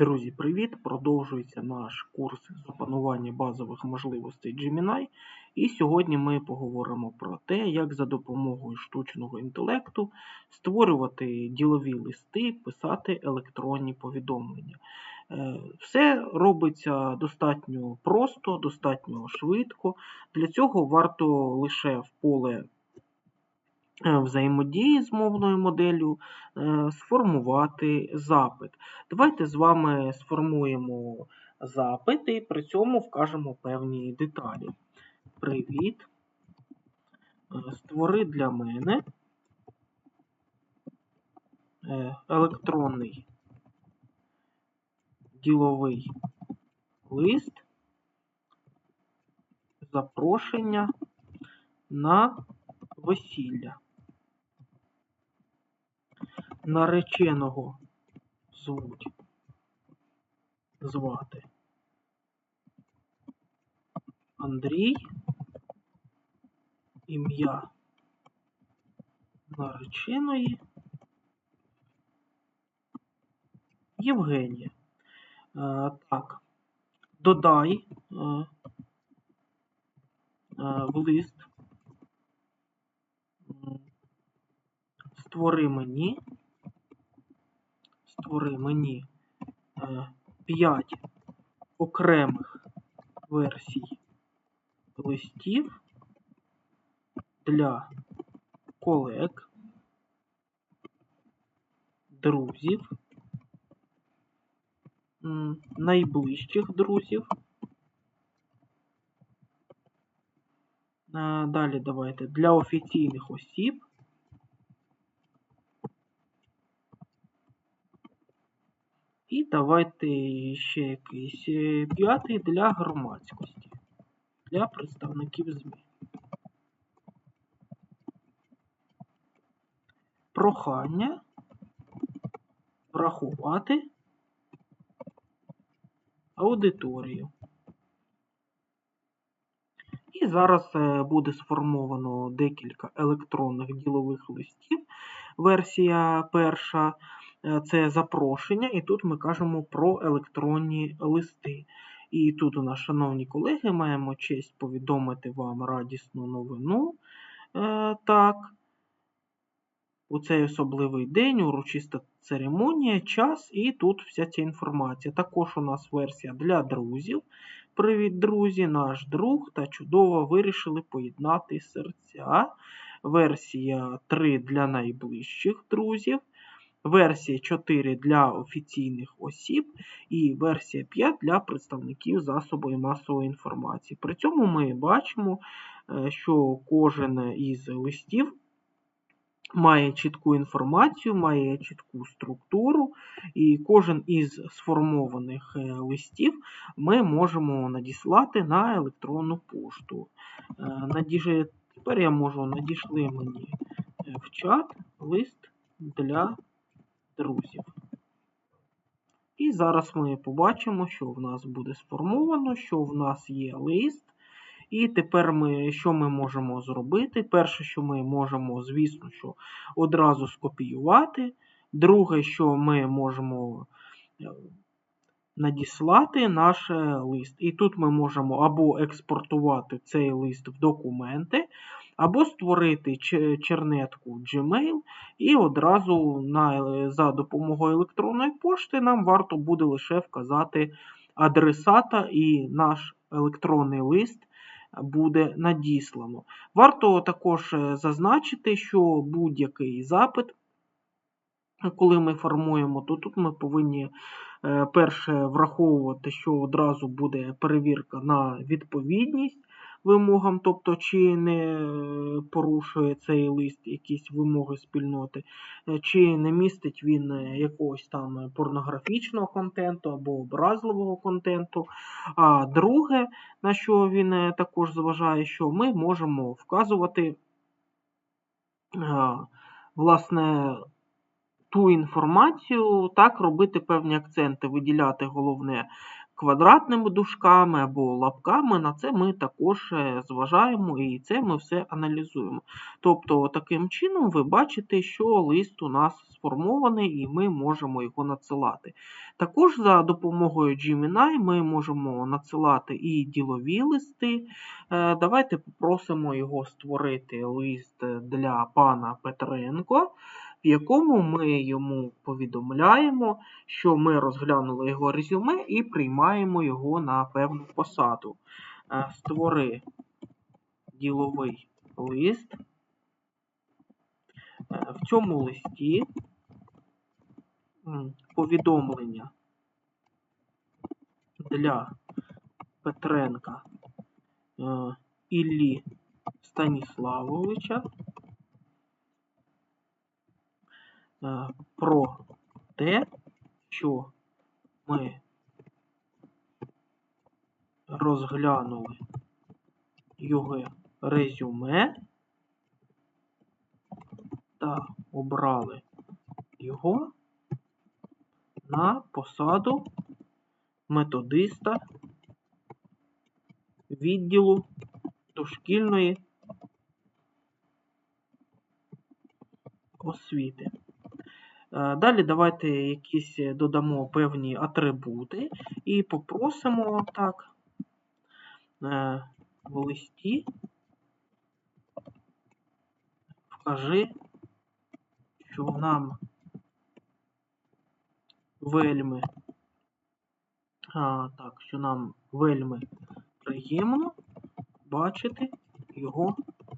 Друзі, привіт! Продовжується наш курс з опанування базових можливостей Gemini. І сьогодні ми поговоримо про те, як за допомогою штучного інтелекту створювати ділові листи, писати електронні повідомлення. Е, Все робиться достатньо просто, достатньо швидко. Для цього варто лише в поле взаємодії з мовною моделлю е, сформувати запит. Давайте з вами сформуємо запит і при цьому вкажемо певні деталі. Привіт. Е, Створи для мене е, електронний діловий лист запрошення на весілля. Нареченого звуть звати Андрій, ім'я нареченої Євгенія. Е, так, додай е, е, в лист. Створи мені, створи мені 5 окремих версій листів для колег, друзів, найближчих друзів. Е, Далі давайте для офіційних осіб. І давайте ще якийсь е, п'ятий для громадськості, для представників ЗМІ. Прохання врахувати аудиторію. І зараз е, буде сформовано декілька електронних ділових листів. Версія перша це запрошення, і тут ми кажемо про електронні листи. І тут у нас, шановні колеги, маємо честь повідомити вам радісну новину. Е, Так, у цей особливий день, урочиста церемонія, час, і тут вся ця інформація. Також у нас версія для друзів. Привіт, друзі! Наш друг та чудово вирішили поєднати серця. Версія 3 для найближчих друзів. Версія 4 для офіційних осіб і версія 5 для представників засобів масової інформації. При цьому ми бачимо, е, що кожен із листів має чітку інформацію, має чітку структуру, і кожен із сформованих е, листів ми можемо надіслати на електронну пошту. Е, Тепер я можу надійшли мені в чат лист для друзів. І зараз ми побачимо, що в нас буде сформовано, що в нас є лист. І тепер ми, що ми можемо зробити? Перше, що ми можемо, звісно, що одразу скопіювати. Друге, що ми можемо е, надіслати наш лист. І тут ми можемо або експортувати цей лист в документи, або створити чернетку Gmail, і одразу на, е, за допомогою електронної пошти нам варто буде лише вказати адресата і наш електронний лист буде надіслано. Варто також е, зазначити, що будь-який запит, коли ми формуємо, то тут ми повинні е, перше враховувати, що одразу буде перевірка на відповідність вимогам, тобто чи не порушує цей лист якісь вимоги спільноти, е, чи не містить він е, якогось там порнографічного контенту або образливого контенту. А друге, на що він е, також зважає, що ми можемо вказувати власне ту інформацію, так робити певні акценти, виділяти головне квадратними дужками або лапками. На це ми також е, зважаємо і це ми все аналізуємо. Тобто, таким чином ви бачите, що лист у нас сформований і ми можемо його надсилати. Також за допомогою Gemini ми можемо надсилати і ділові листи. Е, Давайте попросимо його створити лист для пана Петренко, в якому ми йому повідомляємо, що ми розглянули його резюме і приймаємо його на певну посаду. Е, Створи діловий лист. Е, В цьому листі повідомлення для Петренка е, Іллі Станіславовича е, про те, що ми розглянули його резюме та обрали його на посаду методиста відділу дошкільної освіти. Е, Далі давайте якісь додамо певні атрибути і попросимо так е, в листі вкажи, що нам вельми а, так, що нам вельми приємно бачити його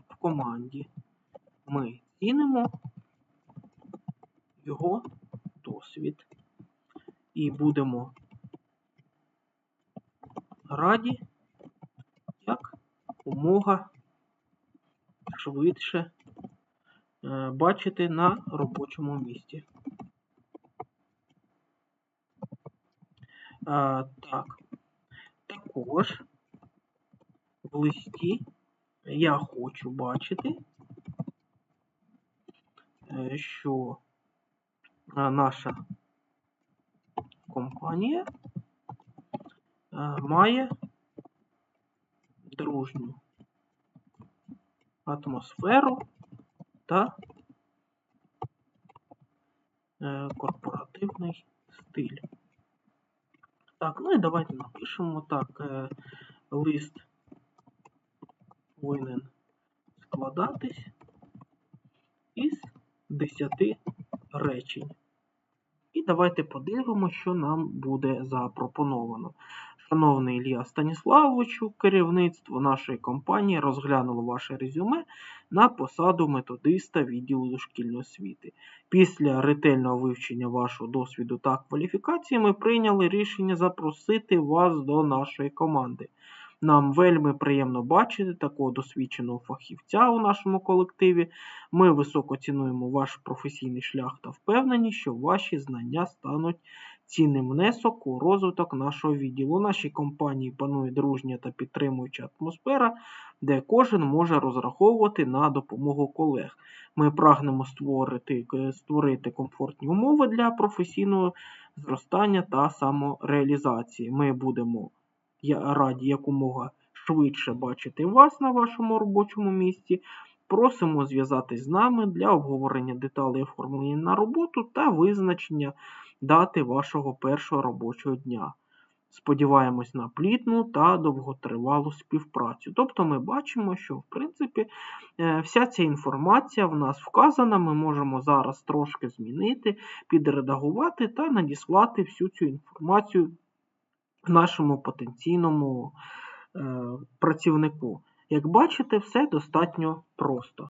в команді. Ми цінимо його досвід і будемо раді як умога швидше е, бачити на робочому місці. А, так, також в листі я хочу бачити, е, що е, наша компанія е, має дружню атмосферу та е, корпоративний стиль. Так, ну і давайте напишемо так. е, Лист повинен складатись із 10 речень. І давайте подивимося, що нам буде запропоновано. Шановний Ілля Станіславовичу, керівництво нашої компанії розглянуло ваше резюме на посаду методиста відділу дошкільної освіти. Після ретельного вивчення вашого досвіду та кваліфікації ми прийняли рішення запросити вас до нашої команди. Нам вельми приємно бачити такого досвідченого фахівця у нашому колективі. Ми високо цінуємо ваш професійний шлях та впевнені, що ваші знання стануть цінним внесок у розвиток нашого відділу. У нашій компанії панує дружня та підтримуюча атмосфера, де кожен може розраховувати на допомогу колег. Ми прагнемо створити, створити комфортні умови для професійного зростання та самореалізації. Ми будемо я раді якомога швидше бачити вас на вашому робочому місці. Просимо зв'язатись з нами для обговорення деталей оформлення на роботу та визначення дати вашого першого робочого дня. Сподіваємось на плідну та довготривалу співпрацю. Тобто ми бачимо, що в принципі е, вся ця інформація в нас вказана. Ми можемо зараз трошки змінити, підредагувати та надіслати всю цю інформацію нашому потенційному е, працівнику. Як бачите, все достатньо просто.